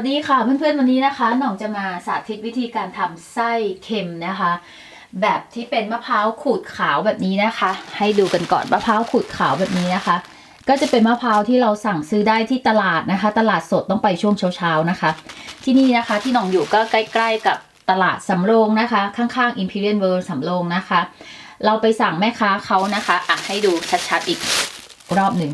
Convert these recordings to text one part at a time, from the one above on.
สวัสดีค่ะเพื่อนๆวันนี้นะคะหน่องจะมาสาธิตวิธีการทำไส้เค็มนะคะ แบบที่เป็นมะพร้าวขูดขาวแบบนี้นะคะ ให้ดูกันก่อนมะพร้าวขูดขาวแบบนี้นะคะ ก็จะเป็นมะพร้าวที่เราสั่งซื้อได้ที่ตลาดนะคะ ตลาดสดต้องไปช่วงเช้าๆนะคะ ที่นี่นะคะที่หน่องอยู่ก็ใกล้ ๆ กับตลาดสำโรงนะคะ ข้างๆ Imperial World สำโรงนะคะ เราไปสั่งแม่ค้าเขานะคะอะให้ดูชัดๆอีกรอบหนึ่ง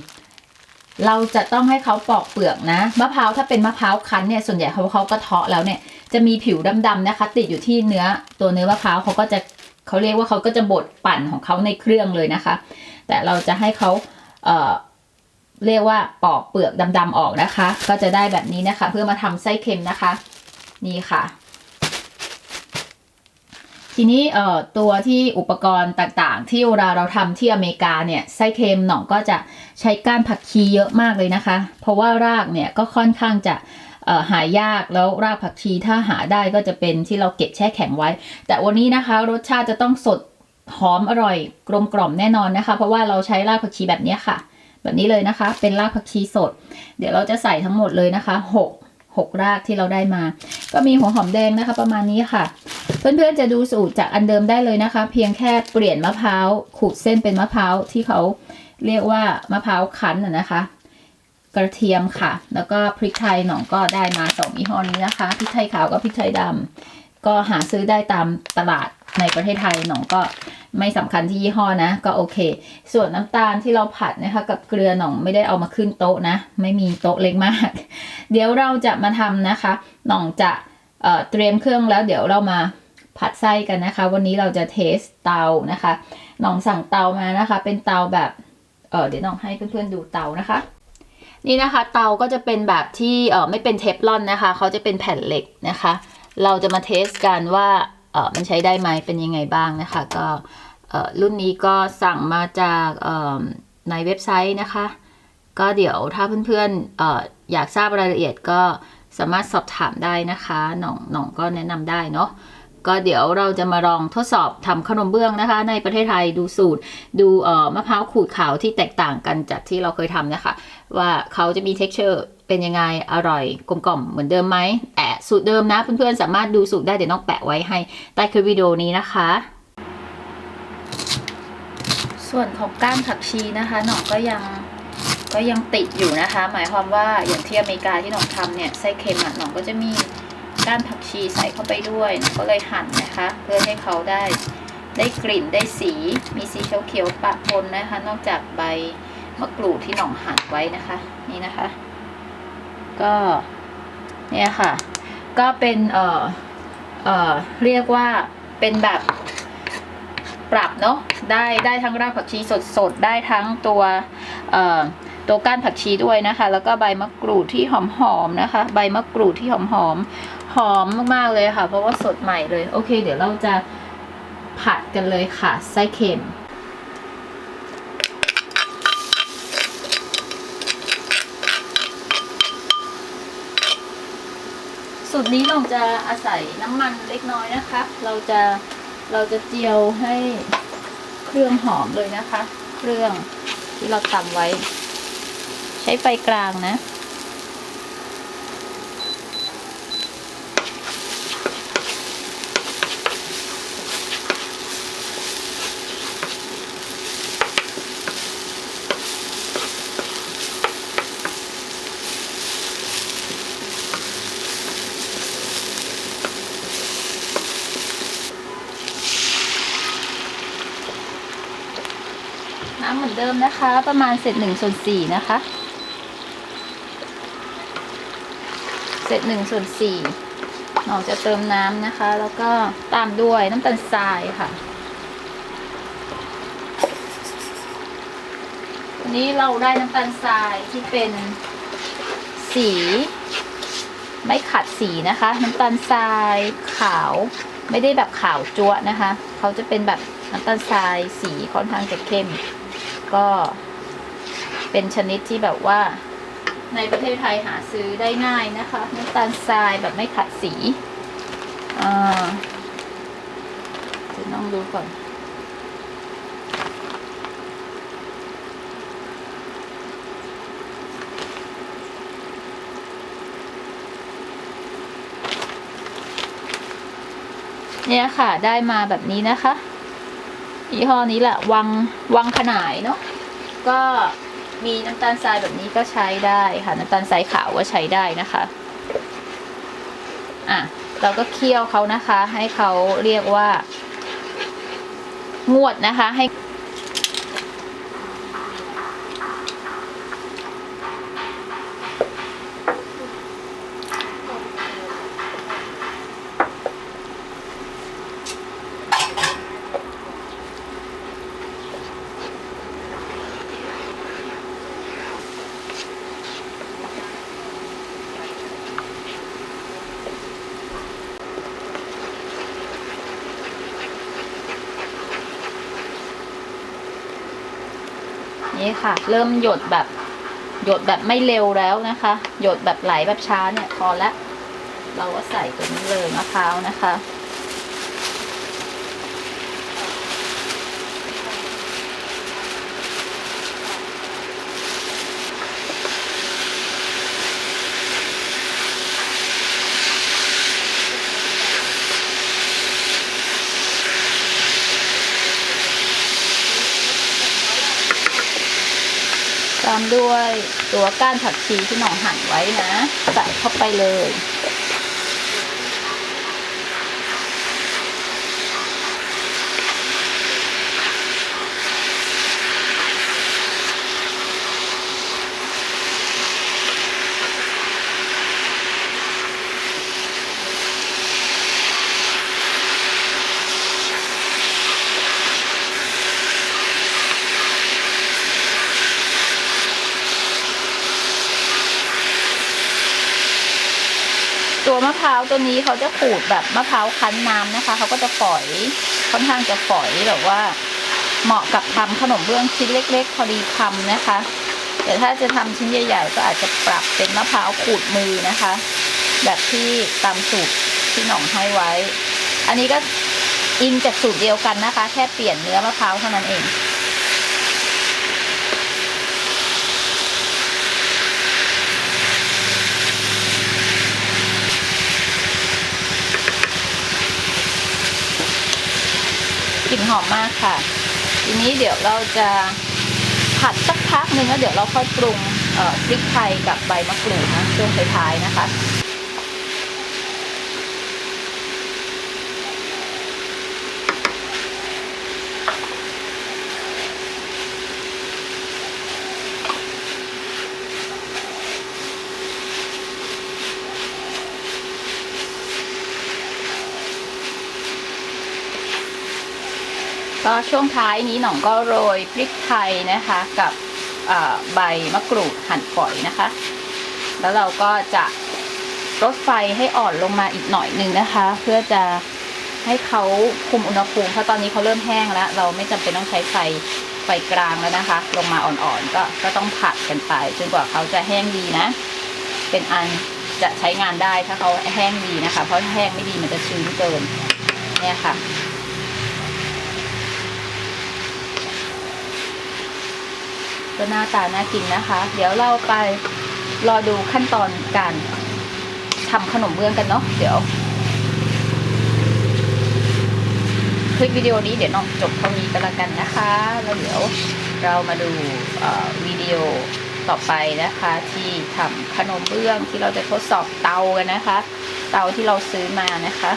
เราจะต้องให้เขาปอกเปลือกนะ มะพร้าวถ้าเป็นมะพร้าวคั้นเนี่ยส่วนใหญ่เขาเขากระเทาะแล้วเนี่ยจะมีผิวดำๆนะคะ ติดอยู่ที่เนื้อตัวเนื้อมะพร้าวเขาก็จะเขาเรียกว่าเขาก็จะบดปั่นของเขาในเครื่องเลยนะคะ แต่เราจะให้เขาเอ่อเรียกว่าปอกเปลือกดำๆออกนะคะ ก็จะได้แบบนี้นะคะ เพื่อมาทำไส้เค็มนะคะ นี่ค่ะ ทีนี้เอ่อตัวที่อุปกรณ์ต่างๆ ที่เวลาเราทำที่อเมริกาเนี่ยไส้เค็มหน่องก็จะใช้ก้านผักชีเยอะมากเลยนะคะ เพราะว่ารากเนี่ยก็ค่อนข้างจะเอ่อหายากแล้วรากผักชีถ้าหาได้ก็จะเป็นที่เราเก็บแช่แข็งไว้ แต่วันนี้นะคะ รสชาติจะต้องสดหอมอร่อยกลมกล่อมแน่นอนนะคะ เพราะว่าเราใช้รากผักชีแบบนี้ค่ะ แบบนี้เลยนะคะ เป็นรากผักชีสด เดี๋ยวเราจะใส่ทั้งหมดเลยนะคะห กหกรากที่เราได้มา ก็มีหัวหอมแดงนะคะ ประมาณนี้ค่ะ เพื่อนๆจะดูสูตรจากอันเดิมได้เลยนะคะ เพียงแค่เปลี่ยนมะพร้าวขูดเส้นเป็นมะพร้าวที่เขาเรียกว่ามะพร้าวคั้นนะคะ กระเทียมค่ะ แล้วก็พริกไทยหนองก็ได้มาสองยี่ห้อนี้นะคะพริกไทยขาวกับพริกไทยดำก็หาซื้อได้ตามตลาดในประเทศไทยหนองก็ไม่สำคัญที่ยี่ห้อนะ ก็โอเค ส่วนน้ำตาลที่เราผัดนะคะ กับเกลือหนองไม่ได้เอามาขึ้นโต๊ะนะ ไม่มีโต๊ะเล็กมาก เดี๋ยวเราจะมาทำนะคะหน่องจะเเตรียมเครื่องแล้วเดี๋ยวเรามาผัดไส้กันนะคะ วันนี้เราจะเทสเตานะคะน้องสั่งเตามานะคะ เป็นเตาแบบเเดี๋ยวน้องให้เพื่อนๆดูเตานะคะ นี่นะคะ เตาก็จะเป็นแบบที่ไม่เป็นเทฟลอนนะคะเขาจะเป็นแผ่นเหล็กนะคะ เราจะมาเทสกันว่ามันใช้ได้ไหมเป็นยังไงบ้างนะคะ ก็รุ่นนี้ก็สั่งมาจากในเว็บไซต์นะคะ ก็เดี๋ยวถ้าเพื่อนๆอออยากทราบรายละเอียดก็สามารถสอบถามได้นะคะหน่องหน่องก็แนะนำได้เนาะก็เดี๋ยวเราจะมาลองทดสอบทำขนมเบื้องนะคะ ในประเทศไทยดูสูตร ดูเอ่อมะพร้าวขูดขาวที่แตกต่างกันจากที่เราเคยทำนะคะ ว่าเขาจะมี texture เป็นยังไงอร่อยกลมกล่อมเหมือนเดิมไหมแต่สูตรเดิมนะเพื่อนๆสามารถดูสูตรได้เดี๋ยวน้องแปะไว้ให้ใต้คลิปวิดีโอนี้นะคะ ส่วนของก้านผักชีนะคะหนองก็ยัง ก็ยังติดอยู่นะคะ หมายความว่าอย่างที่อเมริกาที่หนองทำเนี่ยไส้เค็มอะหนองก็จะมีก้านผักชีใส่เข้าไปด้วยหนองก็เลยหั่นนะคะ เพื่อให้เขาได้ได้กลิ่นได้สีมีสีเขียวๆปะปนนะคะ นอกจากใบมะกรูดที่หนองหั่นไว้นะคะ นี่นะคะ ก็เนี่ยค่ะ ก็เป็นเอ่อเอ่อเรียกว่าเป็นแบบปรับเนาะได้ได้ทั้งรากผักชีสดๆ ได้ทั้งตัวเอ่อ ตัวก้านผักชีด้วยนะคะ แล้วก็ใบมะกรูดที่หอมๆนะคะ ใบมะกรูดที่หอมๆหอมมากๆเลยค่ะ เพราะว่าสดใหม่เลย โอเค เดี๋ยวเราจะผัดกันเลยค่ะไส้เค็มสูตรนี้เราจะอาศัยน้ำมันเล็กน้อยนะคะ เราจะเราจะเจียวให้เครื่องหอมเลยนะคะ เครื่องที่เราตำไว้ ช้ไฟกลางนะ น้ำเหมือนเดิมนะคะ ประมาณเศษหนึ่งส่วนสี่นะคะ เศษหนึ่งส่วนสี่เราจะเติมน้ำนะคะ แล้วก็ตามด้วยน้ำตาลทรายค่ะวันนี้เราได้น้ำตาลทรายที่เป็นสี ไม่ขัดสีนะคะ น้ำตาลทรายขาวไม่ได้แบบขาวจั๊วะนะคะ เขาจะเป็นแบบน้ำตาลทรายสีค่อนข้างจะเข้ม ก็เป็นชนิดที่แบบว่า ในประเทศไทยหาซื้อได้ง่ายนะคะน้ำตาลทรายแบบไม่ขัดสีจะต้องดูก่อนเนี่ยค่ะได้มาแบบนี้นะคะยี่ห้อนี้แหละวังวังขนายเนาะก็ มีน้ำตาลทรายแบบนี้ก็ใช้ได้ค่ะ น้ำตาลทรายขาวก็ใช้ได้นะคะอะเราก็เคี่ยวเขานะคะ ให้เขาเรียกว่างวดนะคะให้ นี่ค่ะ เริ่มหยดแบบ หยดแบบไม่เร็วแล้วนะคะ หยดแบบไหลแบบช้าเนี่ยพอแล้วเราก็ใส่ตัวนี้เลยมะพร้าวนะคะามด้วยตัวก้านผักชีที่หน่องหั่นไว้นะ ใส่เข้าไปเลย ตัวมะพร้าวตัวนี้เขาจะขูดแบบมะพร้าวคั้นน้ำนะคะ เขาก็จะฝอยค่อนข้างจะฝอยแบบว่า เหมาะกับทำขนมเบื้องชิ้นเล็ก ๆ พอดีคำนะคะ แต่ถ้าจะทำชิ้นใหญ่ ๆ ก็อาจจะปรับเป็นมะพร้าวขูดมือนะคะ แบบที่ตามสูตรที่หน่องให้ไว้ อันนี้ก็อิงจากสูตรเดียวกันนะคะ แค่เปลี่ยนเนื้อมะพร้าวเท่านั้นเอง ลิ่นหอมมากค่ะ ทีนี้เดี๋ยวเราจะผัดสักพักหนึ่งแล้วเดี๋ยวเราค่อยปรุงพริกไทยกับใบมะกรูดนะช่วงท้ายๆนะคะ ก็ช่วงท้ายนี้หน่องก็โรยพริกไทยนะคะกับใบมะกรูดหั่นฝอยนะคะ แล้วเราก็จะลดไฟให้อ่อนลงมาอีกหน่อยหนึ่งนะคะ เพื่อจะให้เขาคุมอุณหภูมิเพราะตอนนี้เขาเริ่มแห้งแล้ว เราไม่จำเป็นต้องใช้ไฟไฟกลางแล้วนะคะ ลงมาอ่อนๆก็ก็ต้องผัดกันไปจนกว่าเขาจะแห้งดีนะ เป็นอันจะใช้งานได้ถ้าเขาแห้งดีนะคะ เพราะแห้งไม่ดีมันจะชื้นเกินเนี่ยค่ะ ก็หน้าตาน่ากินนะคะ เดี๋ยวเราไปรอดูขั้นตอนการทำขนมเบื้องกันเนาะเดี๋ยวคลิปวิดีโอนี้เดี๋ยวน้องจบเท่านี้ก็แล้วกันนะคะ แล้วเดี๋ยวเรามาดูวิดีโอต่อไปนะคะ ที่ทำขนมเบื้องที่เราจะทดสอบเตากันนะคะ เตาที่เราซื้อมานะคะ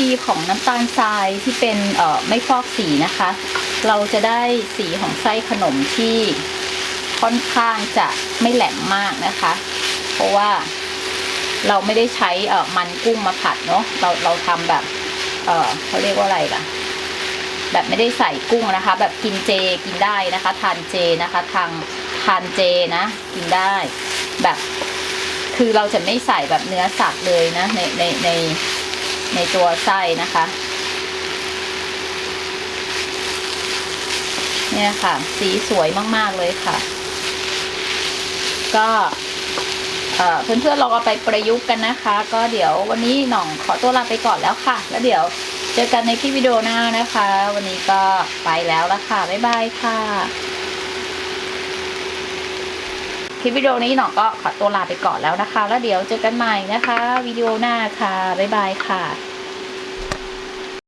ดีของน้ำตาลทรายที่เป็นเอ่อไม่ฟอกสีนะคะ เราจะได้สีของไส้ขนมที่ค่อนข้างจะไม่แหลมมากนะคะ เพราะว่าเราไม่ได้ใช้เอ่อมันกุ้งมาผัดเนาะเราเราทำแบบ เอ่อเขาเรียกว่าอะไรล่ะ แบบไม่ได้ใส่กุ้งนะคะ แบบกินเจกินได้นะคะ ทานเจนะคะทางทานเจนะ กินได้แบบ คือเราจะไม่ใส่แบบเนื้อสัตว์เลยนะในในใน ในตัวไส้นะคะ เนี่ยค่ะ สีสวยมาก ๆ เลยค่ะ ก็เพื่อนๆลองเอาไปประยุกต์กันนะคะ ก็เดี๋ยววันนี้หน่องขอตัวลาไปก่อนแล้วค่ะ แล้วเดี๋ยวเจอกันในคลิปวิดีโอหน้านะคะ วันนี้ก็ไปแล้วละค่ะ บ๊ายบายค่ะ ลิปวิดีโอนี้หนอก็ขอตัวลาไปก่อนแล้วนะคะ แล้วเดี๋ยวเจอกันใหม่นะคะวิดีโอหน้าค่ะบ๊ายบายค่ะ